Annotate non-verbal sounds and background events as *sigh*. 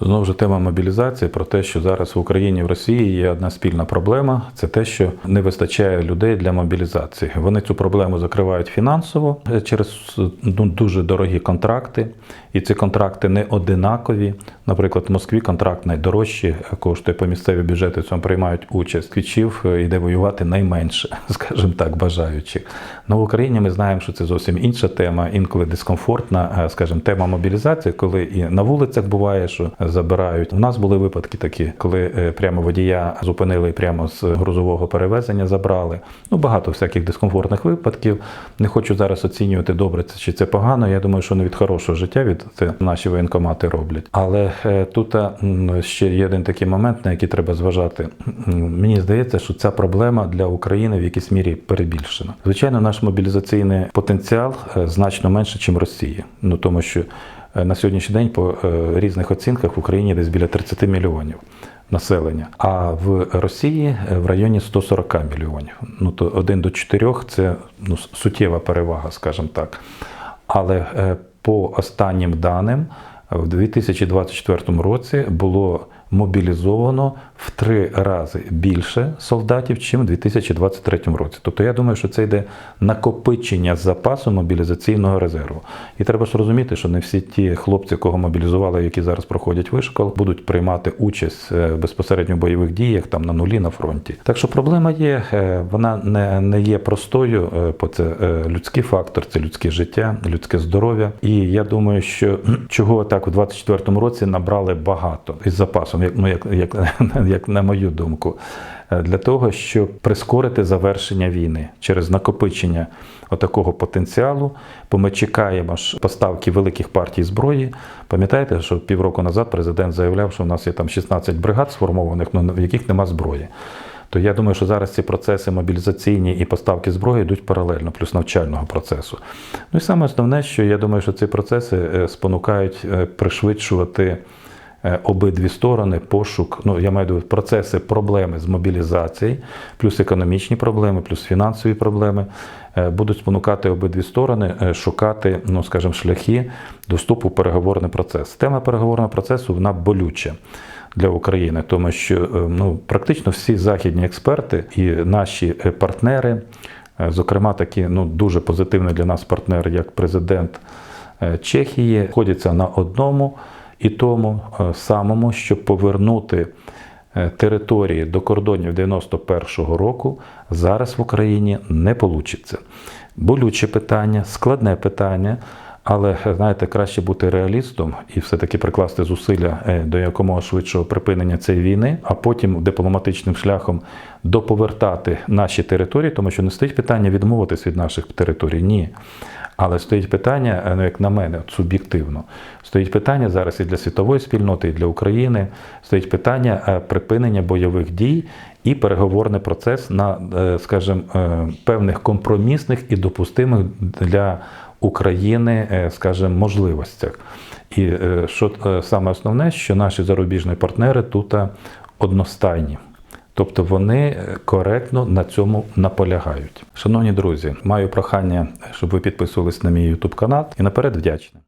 Знову ж тема мобілізації про те, що зараз в Україні в Росії є одна спільна проблема це те, що не вистачає людей для мобілізації. Вони цю проблему закривають фінансово через ну, дуже дорогі контракти, і ці контракти не одинакові. Наприклад, в Москві контракт найдорожчий, коштує по місцеві бюджети в цьому приймають участь. Квічів е, йде воювати найменше, *laughs* скажімо так, бажаючих. Ну в Україні ми знаємо, що це зовсім інша тема, інколи дискомфортна, е, скажімо, тема мобілізації, коли і на вулицях буває, що забирають. У нас були випадки такі, коли е, прямо водія зупинили прямо з грузового перевезення забрали. Ну багато всяких дискомфортних випадків. Не хочу зараз оцінювати добре це чи це погано. Я думаю, що не від хорошого життя від це наші воєнкомати роблять. Але е, тут е, ще є один такий момент, на який треба зважати. Мені здається, що ця проблема для України в якійсь мірі перебільшена. Звичайно, наш мобілізаційний потенціал значно менше, ніж Росії. Ну тому що на сьогоднішній день по е, різних оцінках в Україні десь біля 30 мільйонів населення, а в Росії е, в районі 140 мільйонів. Ну то 1 до 4 це ну, суттєва перевага, скажімо так. Але е, по останнім даним, в 2024 році було мобілізовано в три рази більше солдатів, ніж у 2023 році. Тобто я думаю, що це йде накопичення запасу мобілізаційного резерву. І треба ж розуміти, що не всі ті хлопці, кого мобілізували, які зараз проходять вишкол, будуть приймати участь е, безпосередньо в бойових діях там на нулі на фронті. Так що проблема є, е, вона не, не є простою, е, бо це людський фактор, це людське життя, людське здоров'я. І я думаю, що *clears throat* чого так у 2024 році набрали багато із запасом, як ну як, як, *laughs* як на мою думку, е, для того, щоб прискорити завершення війни через накопичення отакого потенціалу. Бо ми чекаємо ж поставки великих партій зброї. Пам'ятаєте, що півроку назад президент заявляв, що у нас є там 16 бригад сформованих, ну, в яких нема зброї. То я думаю, що зараз ці процеси мобілізаційні і поставки зброї йдуть паралельно, плюс навчального процесу. Ну і саме основне, що я думаю, що ці процеси е, спонукають е, пришвидшувати обидві сторони пошук. Ну я маю процеси проблеми з мобілізації, плюс економічні проблеми, плюс фінансові проблеми. е, Будуть спонукати обидві сторони е, шукати, ну скажімо, шляхи до вступу в переговорний процес. Тема переговорного процесу вона болюча для України, тому що е, ну практично всі західні експерти і наші е, партнери, е, зокрема такі ну дуже позитивний для нас партнер, як президент е, Чехії, ходяться на одному і тому е, самому, щоб повернути е, території до кордонів 91-го року зараз в Україні не вийде. Болюче питання, складне питання. Але знаєте, краще бути реалістом і все-таки прикласти зусилля е, до якомога швидшого припинення цієї війни, а потім дипломатичним шляхом доповертати наші території, тому що не стоїть питання відмовитись від наших територій. Ні. Але стоїть питання, е, ну як на мене, от суб'єктивно, стоїть питання зараз і для світової спільноти, і для України. Стоїть питання е, припинення бойових дій і переговорний процес на, е, скажімо, певних компромісних і допустимих для України, скажімо, можливостях. І що саме основне, що наші зарубіжні партнери тут одностайні. Тобто вони коректно на цьому наполягають. Шановні друзі, маю прохання, щоб ви підписувались на мій YouTube канал і наперед вдячний.